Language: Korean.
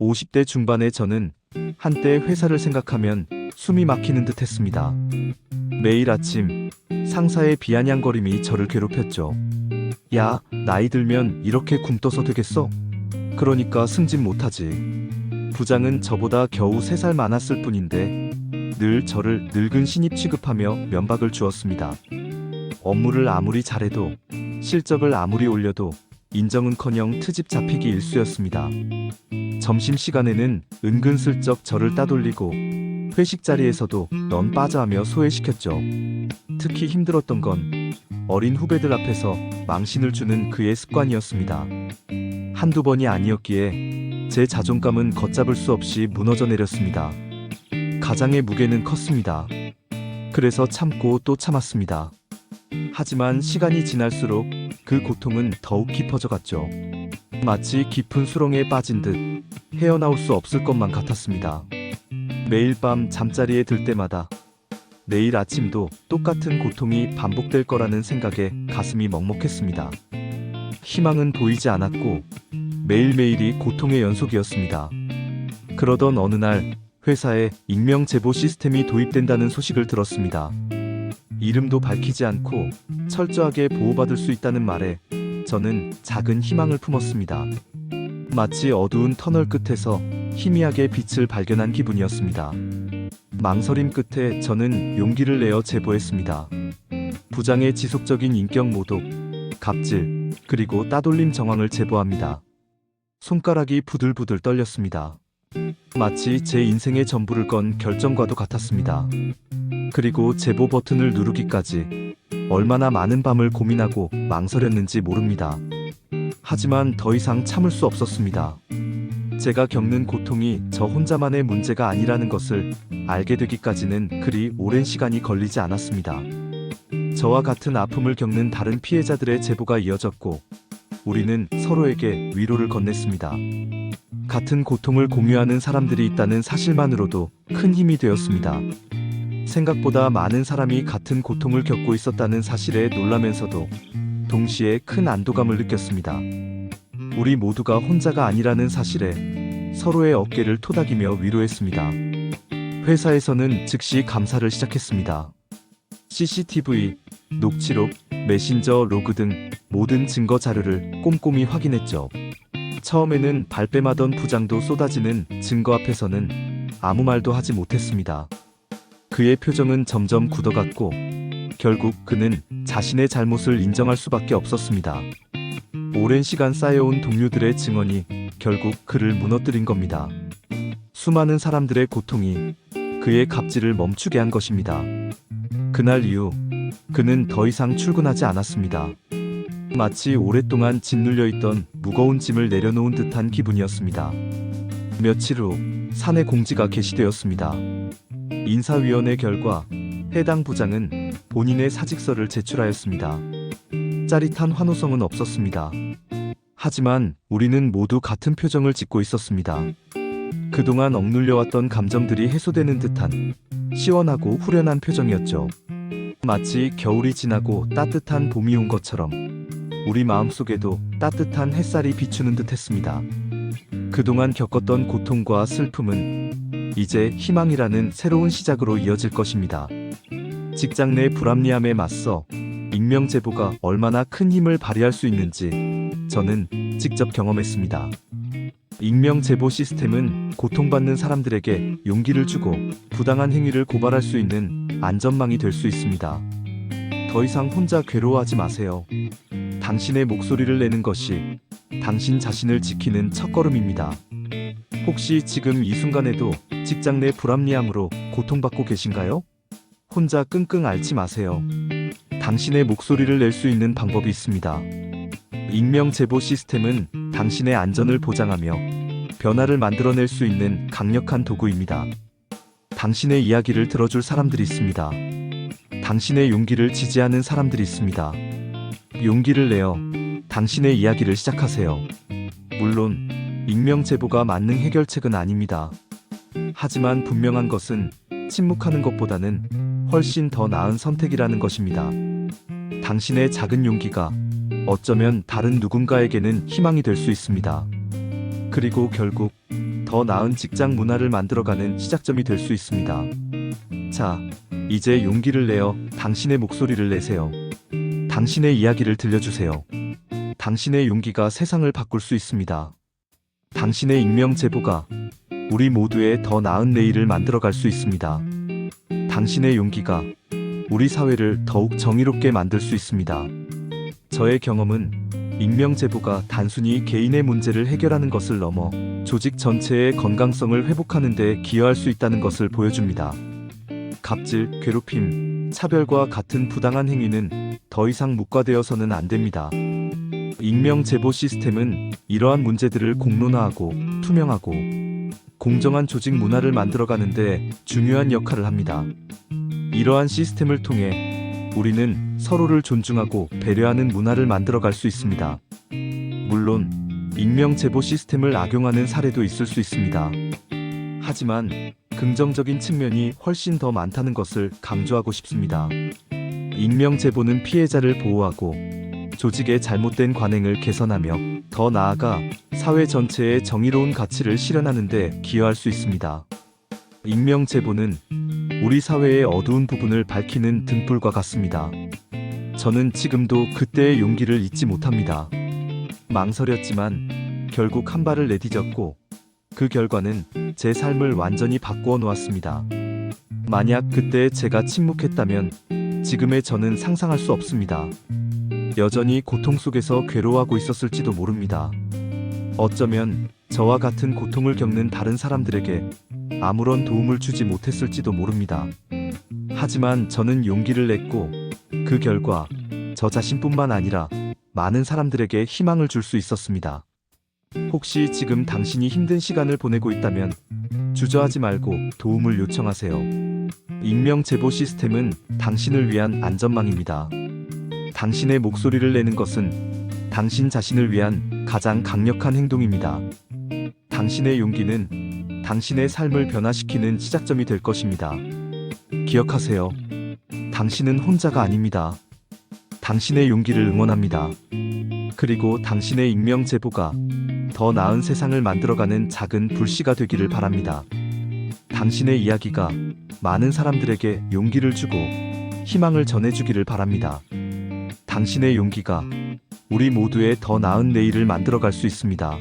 50대 중반의 저는 한때 회사를 생각하면 숨이 막히는 듯 했습니다. 매일 아침 상사의 비아냥거림이 저를 괴롭혔죠. 야, 나이 들면 이렇게 굶떠서 되겠어? 그러니까 승진 못하지. 부장은 저보다 겨우 3살 많았을 뿐인데 늘 저를 늙은 신입 취급하며 면박을 주었습니다. 업무를 아무리 잘해도 실적을 아무리 올려도 인정은커녕 트집 잡히기 일쑤였습니다. 점심시간에는 은근슬쩍 저를 따돌리고 회식 자리에서도 넌 빠져하며 소외시켰죠. 특히 힘들었던 건 어린 후배들 앞에서 망신을 주는 그의 습관이었습니다. 한두 번이 아니었기에 제 자존감은 걷잡을 수 없이 무너져 내렸습니다. 가장의 무게는 컸습니다. 그래서 참고 또 참았습니다. 하지만 시간이 지날수록 그 고통은 더욱 깊어져 갔죠. 마치 깊은 수렁에 빠진 듯 헤어나올 수 없을 것만 같았습니다. 매일 밤 잠자리에 들 때마다 내일 아침도 똑같은 고통이 반복될 거라는 생각에 가슴이 먹먹했습니다. 희망은 보이지 않았고 매일매일이 고통의 연속이었습니다. 그러던 어느 날 회사에 익명 제보 시스템이 도입된다는 소식을 들었습니다. 이름도 밝히지 않고 철저하게 보호받을 수 있다는 말에 저는 작은 희망을 품었습니다. 마치 어두운 터널 끝에서 희미하게 빛을 발견한 기분이었습니다. 망설임 끝에 저는 용기를 내어 제보했습니다. 부장의 지속적인 인격 모독, 갑질, 그리고 따돌림 정황을 제보합니다. 손가락이 부들부들 떨렸습니다. 마치 제 인생의 전부를 건 결정과도 같았습니다. 그리고 제보 버튼을 누르기까지 얼마나 많은 밤을 고민하고 망설였는지 모릅니다. 하지만 더 이상 참을 수 없었습니다. 제가 겪는 고통이 저 혼자만의 문제가 아니라는 것을 알게 되기까지는 그리 오랜 시간이 걸리지 않았습니다. 저와 같은 아픔을 겪는 다른 피해자들의 제보가 이어졌고, 우리는 서로에게 위로를 건넸습니다. 같은 고통을 공유하는 사람들이 있다는 사실만으로도 큰 힘이 되었습니다. 생각보다 많은 사람이 같은 고통을 겪고 있었다는 사실에 놀라면서도 동시에 큰 안도감을 느꼈습니다. 우리 모두가 혼자가 아니라는 사실에 서로의 어깨를 토닥이며 위로했습니다. 회사에서는 즉시 감사를 시작했습니다. CCTV, 녹취록, 메신저 로그 등 모든 증거 자료를 꼼꼼히 확인했죠. 처음에는 발뺌하던 부장도 쏟아지는 증거 앞에서는 아무 말도 하지 못했습니다. 그의 표정은 점점 굳어갔고 결국 그는 자신의 잘못을 인정할 수밖에 없었습니다. 오랜 시간 쌓여온 동료들의 증언이 결국 그를 무너뜨린 겁니다. 수많은 사람들의 고통이 그의 갑질을 멈추게 한 것입니다. 그날 이후 그는 더 이상 출근하지 않았습니다. 마치 오랫동안 짓눌려 있던 무거운 짐을 내려놓은 듯한 기분이었습니다. 며칠 후 사내 공지가 게시되었습니다. 인사위원회 결과 해당 부장은 본인의 사직서를 제출하였습니다. 짜릿한 환호성은 없었습니다. 하지만 우리는 모두 같은 표정을 짓고 있었습니다. 그동안 억눌려왔던 감정들이 해소되는 듯한 시원하고 후련한 표정이었죠. 마치 겨울이 지나고 따뜻한 봄이 온 것처럼 우리 마음속에도 따뜻한 햇살이 비추는 듯 했습니다. 그동안 겪었던 고통과 슬픔은 이제 희망이라는 새로운 시작으로 이어질 것입니다. 직장 내 불합리함에 맞서 익명 제보가 얼마나 큰 힘을 발휘할 수 있는지 저는 직접 경험했습니다. 익명 제보 시스템은 고통받는 사람들에게 용기를 주고 부당한 행위를 고발할 수 있는 안전망이 될 수 있습니다. 더 이상 혼자 괴로워하지 마세요. 당신의 목소리를 내는 것이 당신 자신을 지키는 첫걸음입니다. 혹시 지금 이 순간에도 직장 내 불합리함으로 고통받고 계신가요? 혼자 끙끙 앓지 마세요. 당신의 목소리를 낼 수 있는 방법이 있습니다. 익명 제보 시스템은 당신의 안전을 보장하며 변화를 만들어낼 수 있는 강력한 도구입니다. 당신의 이야기를 들어줄 사람들이 있습니다. 당신의 용기를 지지하는 사람들이 있습니다. 용기를 내어 당신의 이야기를 시작하세요. 물론 익명 제보가 만능 해결책은 아닙니다. 하지만 분명한 것은 침묵하는 것보다는 훨씬 더 나은 선택이라는 것입니다. 당신의 작은 용기가 어쩌면 다른 누군가에게는 희망이 될 수 있습니다. 그리고 결국 더 나은 직장 문화를 만들어가는 시작점이 될 수 있습니다. 자, 이제 용기를 내어 당신의 목소리를 내세요. 당신의 이야기를 들려주세요. 당신의 용기가 세상을 바꿀 수 있습니다. 당신의 익명 제보가 우리 모두의 더 나은 내일을 만들어갈 수 있습니다. 당신의 용기가 우리 사회를 더욱 정의롭게 만들 수 있습니다. 저의 경험은 익명 제보가 단순히 개인의 문제를 해결하는 것을 넘어 조직 전체의 건강성을 회복하는 데 기여할 수 있다는 것을 보여줍니다. 갑질, 괴롭힘, 차별과 같은 부당한 행위는 더 이상 묵과되어서는 안 됩니다. 익명 제보 시스템은 이러한 문제들을 공론화하고 투명하고 공정한 조직 문화를 만들어가는데 중요한 역할을 합니다. 이러한 시스템을 통해 우리는 서로를 존중하고 배려하는 문화를 만들어갈 수 있습니다. 물론 익명 제보 시스템을 악용하는 사례도 있을 수 있습니다. 하지만 긍정적인 측면이 훨씬 더 많다는 것을 강조하고 싶습니다. 익명 제보는 피해자를 보호하고 조직의 잘못된 관행을 개선하며 더 나아가 사회 전체의 정의로운 가치를 실현하는 데 기여할 수 있습니다. 익명 제보는 우리 사회의 어두운 부분을 밝히는 등불과 같습니다. 저는 지금도 그때의 용기를 잊지 못합니다. 망설였지만 결국 한 발을 내디뎠고 그 결과는 제 삶을 완전히 바꾸어 놓았습니다. 만약 그때 제가 침묵했다면 지금의 저는 상상할 수 없습니다. 여전히 고통 속에서 괴로워하고 있었을지도 모릅니다. 어쩌면 저와 같은 고통을 겪는 다른 사람들에게 아무런 도움을 주지 못했을지도 모릅니다. 하지만 저는 용기를 냈고 그 결과 저 자신뿐만 아니라 많은 사람들에게 희망을 줄 수 있었습니다. 혹시 지금 당신이 힘든 시간을 보내고 있다면 주저하지 말고 도움을 요청하세요. 익명 제보 시스템은 당신을 위한 안전망입니다. 당신의 목소리를 내는 것은 당신 자신을 위한 가장 강력한 행동입니다. 당신의 용기는 당신의 삶을 변화시키는 시작점이 될 것입니다. 기억하세요. 당신은 혼자가 아닙니다. 당신의 용기를 응원합니다. 그리고 당신의 익명 제보가 더 나은 세상을 만들어가는 작은 불씨가 되기를 바랍니다. 당신의 이야기가 많은 사람들에게 용기를 주고 희망을 전해주기를 바랍니다. 당신의 용기가 우리 모두의 더 나은 내일을 만들어갈 수 있습니다.